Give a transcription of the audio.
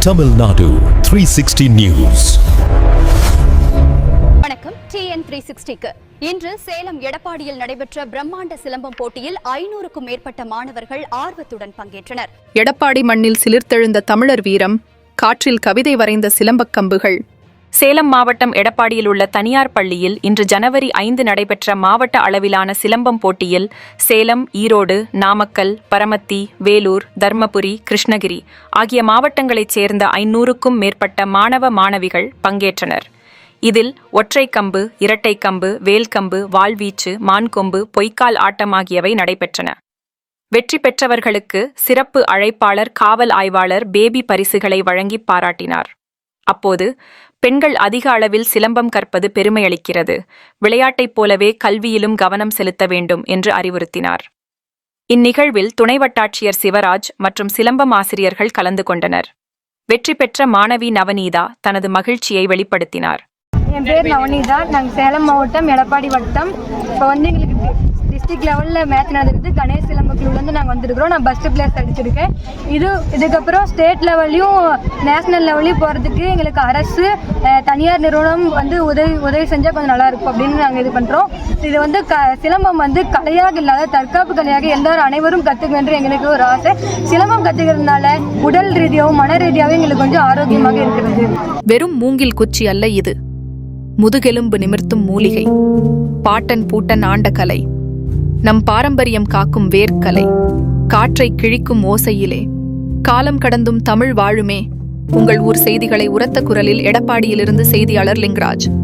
Tamil Nadu 360 News. வணக்கம் TN three சிக்ஸ்டிக்கு இன்று சேலம் எடப்பாடியில் நடைபெற்ற பிரம்மாண்ட சிலம்பம் போட்டியில் ஐநூறுக்கும் மேற்பட்ட மாணவர்கள் ஆர்வத்துடன் பங்கேற்றனர் எடப்பாடி மண்ணில் சிலிர்த்தெழுந்த தமிழர் வீரம் காற்றில் கவிதை வரைந்த சிலம்பக் கம்புகள் சேலம் மாவட்டம் எடப்பாடியில் உள்ள தனியார் பள்ளியில் இன்று ஜனவரி ஐந்து நடைபெற்ற மாவட்ட அளவிலான சிலம்பம் போட்டியில் சேலம் ஈரோடு நாமக்கல் பரமத்தி வேலூர் தர்மபுரி கிருஷ்ணகிரி ஆகிய மாவட்டங்களைச் சேர்ந்த ஐநூறுக்கும் மேற்பட்ட மாணவ மாணவிகள் பங்கேற்றனர். இதில் ஒற்றை கம்பு இரட்டை கம்பு வேல்கம்பு வாள்வீச்சு மான்கொம்பு பொய்க்கால் ஆட்டம் ஆகியவை நடைபெற்றன. வெற்றி பெற்றவர்களுக்கு சிறப்பு அழைப்பாளர் காவல் ஆய்வாளர் பேபி பரிசுகளை வழங்கி பாராட்டினார். அப்போது பெண்கள் அதிக அளவில் சிலம்பம் கற்பது பெருமையளிக்கிறது. விளையாட்டைப் போலவே கல்வியிலும் கவனம் செலுத்த வேண்டும் என்று அறிவுறுத்தினார். இந்நிகழ்வில் துணை வட்டாட்சியர் சிவராஜ் மற்றும் சிலம்பம் ஆசிரியர்கள் கலந்து கொண்டனர். வெற்றி பெற்ற மாணவி நவநீதா தனது மகிழ்ச்சியை வெளிப்படுத்தினார். என் பேர் நவநீதா. நாங்கள் சேலம் மாவட்டம் எடப்பாடி வட்டம். இப்போ வந்து எங்களுக்கு டிஸ்ட்ரிக்ட் லெவலில் மேட்ச் நடந்துருக்கு கணேஷ் சிலம்பக்குழுலேருந்து நாங்கள் வந்திருக்கிறோம். நான் ஃபஸ்ட்டு பிளேஸ் அடிச்சிருக்கேன். இது இதுக்கப்புறம் ஸ்டேட் லெவல்லையும் நேஷனல் லெவல்லையும் போகிறதுக்கு எங்களுக்கு அரசு தனியார் நிறுவனம் வந்து உதவி உதவி செஞ்சால் கொஞ்சம் நல்லாயிருக்கும் அப்படின்னு நாங்கள் இது பண்ணுறோம் இது வந்து க சிலம்பம் வந்து கலையாக இல்லாத தற்காப்பு கலையாக எல்லாரும் அனைவரும் கற்றுக்கணும் எங்களுக்கு ஒரு ஆசை. சிலம்பம் கற்றுக்கிறதுனால உடல் ரீதியாகவும் மன ரீதியாகவும் எங்களுக்கு கொஞ்சம் ஆரோக்கியமாக இருக்கிறது. வெறும் மூங்கில் குச்சி அல்ல இது. முதுகெலும்பு நிமிர்த்தும் மூலிகை. பாட்டன் பூட்டன் ஆண்ட கலை. நம் பாரம்பரியம் காக்கும் வேர்க்கலை. காற்றை கிழிக்கும் ஓசையிலே. காலம் கடந்தும் தமிழ் வாழுமே. உங்கள் ஊர் செய்திகளை உரத்த குரலில் எடப்பாடியிலிருந்து செய்தியாளர் லிங்கராஜ்.